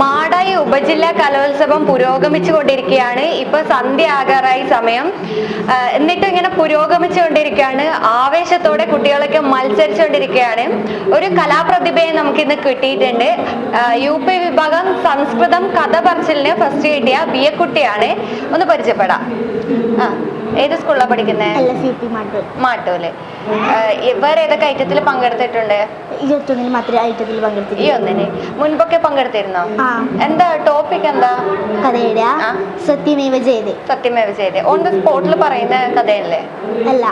മാടായി ഉപജില്ലാ കലോത്സവം പുരോഗമിച്ചുകൊണ്ടിരിക്കുകയാണ്. ഇപ്പൊ സന്ധ്യ ആകാറായി സമയം എന്നിട്ട് ഇങ്ങനെ പുരോഗമിച്ചുകൊണ്ടിരിക്കുകയാണ്. ആവേശത്തോടെ കുട്ടികളൊക്കെ മത്സരിച്ചുകൊണ്ടിരിക്കുകയാണ്. ഒരു കലാപ്രതിഭയെ നമുക്ക് ഇന്ന് കിട്ടിയിട്ടുണ്ട് യു പി വിഭാഗം സംസ്കൃതം കഥ പറച്ചിലിന് ഫസ്റ്റ് കിട്ടിയ ബിയക്കുട്ടിയാണ് ഒന്ന് പരിചയപ്പെടാം. ആ. ഏത് സ്കൂളിലാണ് പഠിക്കുന്നത് മാട്ടൂൽ. വേറെ ഏതൊക്കെ ഐറ്റത്തിൽ പങ്കെടുത്തിട്ടുണ്ട്? ഈ ഒന്നിന്? മുൻപൊക്കെ പങ്കെടുത്തിരുന്നോ? എന്താ ടോപ്പിക് എന്താ? കഥയുടെ സത്യമേവ ജയതേ. സത്യമേവ ചെയ്ത് ഓൺ ദ സ്പോട്ടിൽ പറയുന്ന കഥയല്ലേ? അല്ല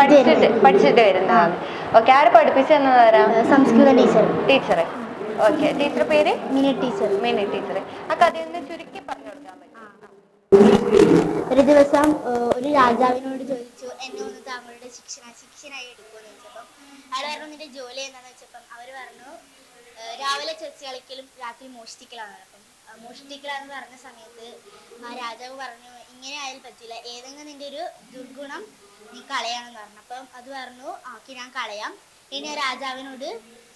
പഠിച്ചിട്ട് പഠിച്ചിട്ട് വരുന്ന വരുന്നതാണ് ഓക്കെ ആര് പഠിപ്പിച്ചെന്ന് തരാം സംസ്കൃത ടീച്ചർ. ടീച്ചർ ഓക്കെ ടീച്ചർ പേര്? മിനി ടീച്ചർ. മിനി ടീച്ചർ ആ കഥയൊന്ന് ചുരുക്കി പറഞ്ഞു കൊടുക്കാൻ പറ്റും ഒരു രാജാവിനോട് ചോദിച്ചു എന്നെ ഒന്ന് താങ്കളുടെ ശിക്ഷണ ശിക്ഷനായി എടുക്കുമെന്ന് ചോദിച്ചപ്പം അയാൾ പറഞ്ഞു നിന്റെ ജോലി എന്താണെന്ന് വെച്ചപ്പം അവർ പറഞ്ഞു രാവിലെ ചെസ് കളിക്കലും രാത്രി മോഷ്ടിക്കലാണ് അപ്പം മോഷ്ടിക്കലാന്ന് പറഞ്ഞ സമയത്ത് ആ രാജാവ് പറഞ്ഞു ഇങ്ങനെ ആയാൽ പറ്റില്ല ഏതെങ്കിലും നിന്റെ ഒരു ദുർഗുണം നീ കളയാണെന്ന് പറഞ്ഞു. അപ്പം അത് പറഞ്ഞു ആക്കി ഞാൻ കളയാം. ഇനി ആ രാജാവിനോട്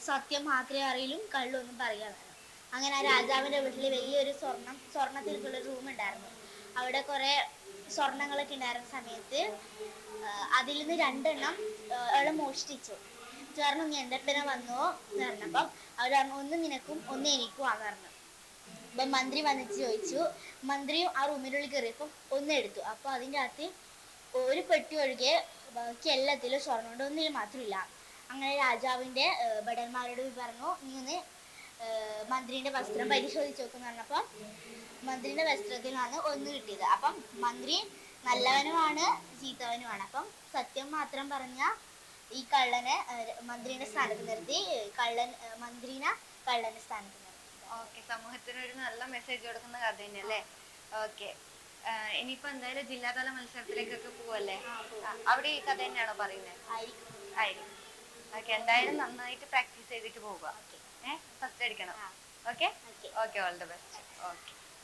സത്യം മാത്രമേ അറിയിലും കള്ളൊന്നും പറയാൻ വേണം അങ്ങനെ ആ രാജാവിന്റെ വീട്ടിൽ വലിയൊരു സ്വർണം സ്വർണത്തിലുള്ള റൂം ഉണ്ടായിരുന്നു. അവിടെ കുറെ സ്വർണങ്ങളൊക്കെ ഉണ്ടായിരുന്ന സമയത്ത് അതിൽ നിന്ന് രണ്ടെണ്ണം അയാൾ മോഷ്ടിച്ചു. പറഞ്ഞു നീ അടുത്തന്നെ വന്നോ? എന്ന് പറഞ്ഞപ്പം അവർ പറഞ്ഞു ഒന്ന് നിനക്കും ഒന്ന് എനിക്കും ആന്ന് പറഞ്ഞു. അപ്പൊ മന്ത്രി വന്നിട്ട് ചോദിച്ചു മന്ത്രിയും ആ റൂമിനുള്ളിൽ കയറിയപ്പം ഒന്ന് എടുത്തു. അപ്പൊ അതിന്റെ അകത്ത് ഒരു പെട്ടി ഒഴികെ ബാക്കി എല്ലാത്തിലും സ്വർണം കൊണ്ട് ഒന്നിൽ മാത്രമില്ല. അങ്ങനെ രാജാവിന്റെ ഏഹ്, ഭടന്മാരോട് പറഞ്ഞു നീ ഒന്ന് ഏഹ്, മന്ത്രിന്റെ വസ്ത്രം പരിശോധിച്ച് നോക്കുന്ന പറഞ്ഞപ്പോ മന്ത്രിന്റെ വസ്ത്രത്തിലാണ് ഒന്ന് കിട്ടിയത്. അപ്പം മന്ത്രി നല്ലവനുമാണ് ചീത്തവനുമാണ്. അപ്പം സത്യം മാത്രം പറഞ്ഞ ഈ കള്ളനെ മന്ത്രിന്റെ മന്ത്രിയുടെ സ്ഥാനത്ത് നിർത്തി കള്ളൻ മന്ത്രിനെ കള്ളന്റെ സ്ഥാനത്ത് നിർത്തി. ഓക്കെ സമൂഹത്തിന് ഒരു നല്ല മെസ്സേജ് കൊടുക്കുന്ന കഥ തന്നെയല്ലേ ഓക്കെ. ഇനിയിപ്പോ എന്തായാലും ജില്ലാതല മത്സരത്തിലേക്കൊക്കെ പോവല്ലേ? അവിടെ ഈ കഥ തന്നെയാണോ പറയുന്നത് ആയിരിക്കും. ആയിരിക്കും. ഓക്കെ എന്തായാലും നന്നായിട്ട് പ്രാക്ടീസ് ചെയ്തിട്ട് പോവുക. ഏഹ് okay okay okay all the best okay